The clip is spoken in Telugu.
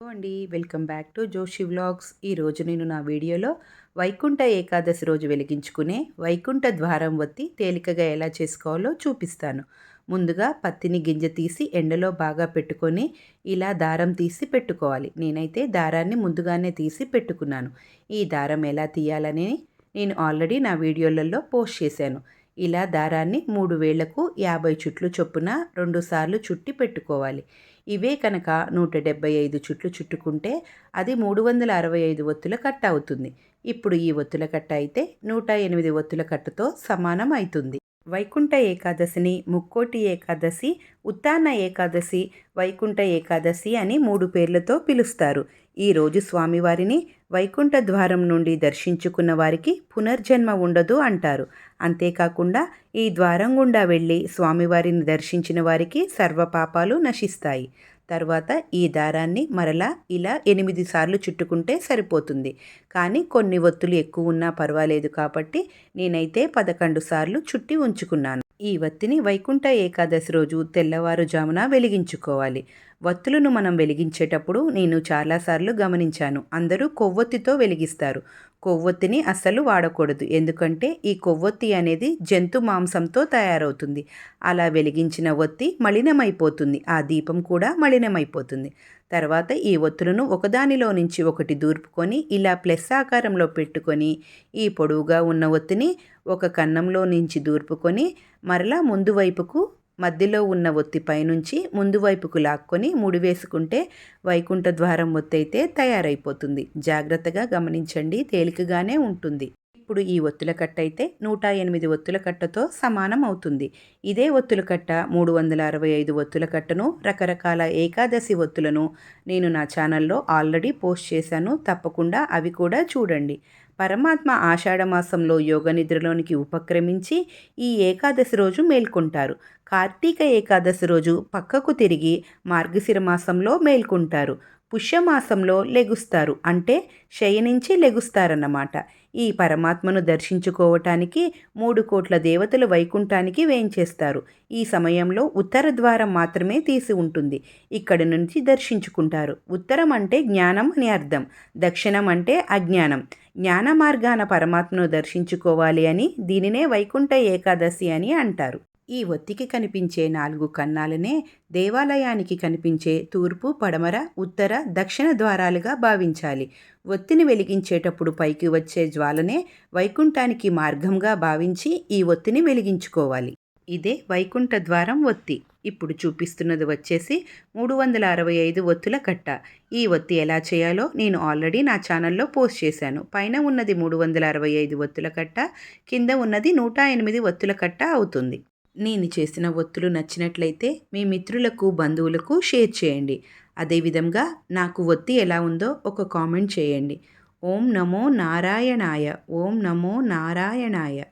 హలో అండి. Welcome back to Joshi vlogs. ఈరోజు నేను నా వీడియోలో వైకుంఠ ఏకాదశి రోజు వెలిగించుకునే వైకుంఠ ద్వారం వత్తి తేలికగా ఎలా చేసుకోవాలో చూపిస్తాను. ముందుగా పత్తిని గింజ తీసి ఎండలో బాగా పెట్టుకొని ఇలా దారం తీసి పెట్టుకోవాలి. నేనైతే దారాన్ని ముందుగానే తీసి పెట్టుకున్నాను. ఈ దారం ఎలా తీయాలని నేను ఆల్రెడీ నా వీడియోలలో పోస్ట్ చేశాను. ఇలా దారాన్ని మూడు వేళ్ళకు యాభై చుట్లు చొప్పున రెండుసార్లు చుట్టి పెట్టుకోవాలి. ఇవే కనుక నూట డెబ్బై ఐదు చుట్లు చుట్టుకుంటే అది మూడు వందల అరవై ఐదు ఒత్తుల కట్ట అవుతుంది. ఇప్పుడు ఈ ఒత్తుల కట్ట అయితే నూట ఎనిమిది ఒత్తుల కట్టతో సమానం అవుతుంది వైకుంఠ ఏకాదశిని ముక్కోటి ఏకాదశి ఉత్తాన ఏకాదశి వైకుంఠ ఏకాదశి అని మూడు పేర్లతో పిలుస్తారు. ఈరోజు స్వామివారిని వైకుంఠ ద్వారం నుండి దర్శించుకున్న వారికి పునర్జన్మ ఉండదు అంటారు. అంతేకాకుండా ఈ ద్వారం గుండా వెళ్ళి స్వామివారిని దర్శించిన వారికి సర్వపాపాలు నశిస్తాయి. తర్వాత ఈ దారాన్ని మరలా ఇలా ఎనిమిది సార్లు చుట్టుకుంటే సరిపోతుంది. కానీ కొన్ని ఒత్తులు ఎక్కువ ఉన్నా పర్వాలేదు కాబట్టి నేనైతే పదకొండు సార్లు చుట్టి ఉంచుకున్నాను. ఈ వత్తిని వైకుంఠ ఏకాదశి రోజు తెల్లవారుజామున వెలిగించుకోవాలి. వత్తులను మనం వెలిగించేటప్పుడు నేను చాలాసార్లు గమనించాను. అందరూ కొవ్వొత్తితో వెలిగిస్తారు. కొవ్వొత్తిని అస్సలు వాడకూడదు. ఎందుకంటే ఈ కొవ్వొత్తి అనేది జంతు మాంసంతో తయారవుతుంది. అలా వెలిగించిన ఒత్తి మలినమైపోతుంది. ఆ దీపం కూడా మలినమైపోతుంది. తర్వాత ఈ ఒత్తులను ఒకదానిలో నుంచి ఒకటి దూర్పుకొని ఇలా ప్లస్ ఆకారంలో పెట్టుకొని ఈ పొడవుగా ఉన్న ఒత్తిని ఒక కన్నంలో నుంచి దూర్పుకొని మరలా ముందు వైపుకు మధ్యలో ఉన్న ఒత్తి పైనుంచి ముందు వైపుకు లాక్కొని ముడివేసుకుంటే వైకుంఠ ద్వారం ఒత్తి అయితే తయారైపోతుంది. జాగ్రత్తగా గమనించండి తేలికగానే ఉంటుంది. ఇప్పుడు ఈ ఒత్తుల కట్ట అయితే నూట ఎనిమిది ఒత్తుల కట్టతో సమానం అవుతుంది. ఇదే ఒత్తుల కట్ట మూడు వందల అరవై ఐదు ఒత్తుల కట్టను రకరకాల ఏకాదశి ఒత్తులను నేను నా ఛానల్లో ఆల్రెడీ పోస్ట్ చేశాను. తప్పకుండా అవి కూడా చూడండి. పరమాత్మ ఆషాఢమాసంలో యోగ నిద్రలోనికి ఉపక్రమించి ఈ ఏకాదశి రోజు మేల్కొంటారు. కార్తీక ఏకాదశి రోజు పక్కకు తిరిగి మార్గశిర మాసంలో మేల్కొంటారు. పుష్యమాసంలో లెగుస్తారు. అంటే శయనించి లెగుస్తారన్నమాట. ఈ పరమాత్మను దర్శించుకోవటానికి మూడు కోట్ల దేవతలు వైకుంఠానికి వేయించేస్తారు. ఈ సమయంలో ఉత్తర ద్వారం మాత్రమే తీసి ఉంటుంది. ఇక్కడి నుంచి దర్శించుకుంటారు. ఉత్తరం అంటే జ్ఞానం అని అర్థం. దక్షిణం అంటే అజ్ఞానం. జ్ఞాన మార్గాన పరమాత్మను దర్శించుకోవాలి అని దీనినే వైకుంఠ ఏకాదశి అని అంటారు. ఈ ఒత్తికి కనిపించే నాలుగు కన్నాలనే దేవాలయానికి కనిపించే తూర్పు పడమర ఉత్తర దక్షిణ ద్వారాలుగా భావించాలి. ఒత్తిని వెలిగించేటప్పుడు పైకి వచ్చే జ్వాలనే వైకుంఠానికి మార్గంగా భావించి ఈ ఒత్తిని వెలిగించుకోవాలి. ఇదే వైకుంఠ ద్వారం ఒత్తి. ఇప్పుడు చూపిస్తున్నది వచ్చేసి మూడు వందల అరవై ఐదు ఒత్తుల కట్ట. ఈ ఒత్తి ఎలా చేయాలో నేను ఆల్రెడీ నా ఛానల్లో పోస్ట్ చేశాను. పైన ఉన్నది మూడు వందల అరవై ఐదు ఒత్తుల కట్ట కింద ఉన్నది నూట ఎనిమిది ఒత్తుల కట్ట అవుతుంది. నేను చేసిన ఒత్తులు నచ్చినట్లయితే మీ మిత్రులకు బంధువులకు షేర్ చేయండి. అదేవిధంగా నాకు ఒత్తి ఎలా ఉందో ఒక కామెంట్ చేయండి. ఓం నమో నారాయణాయ ఓం నమో నారాయణాయ.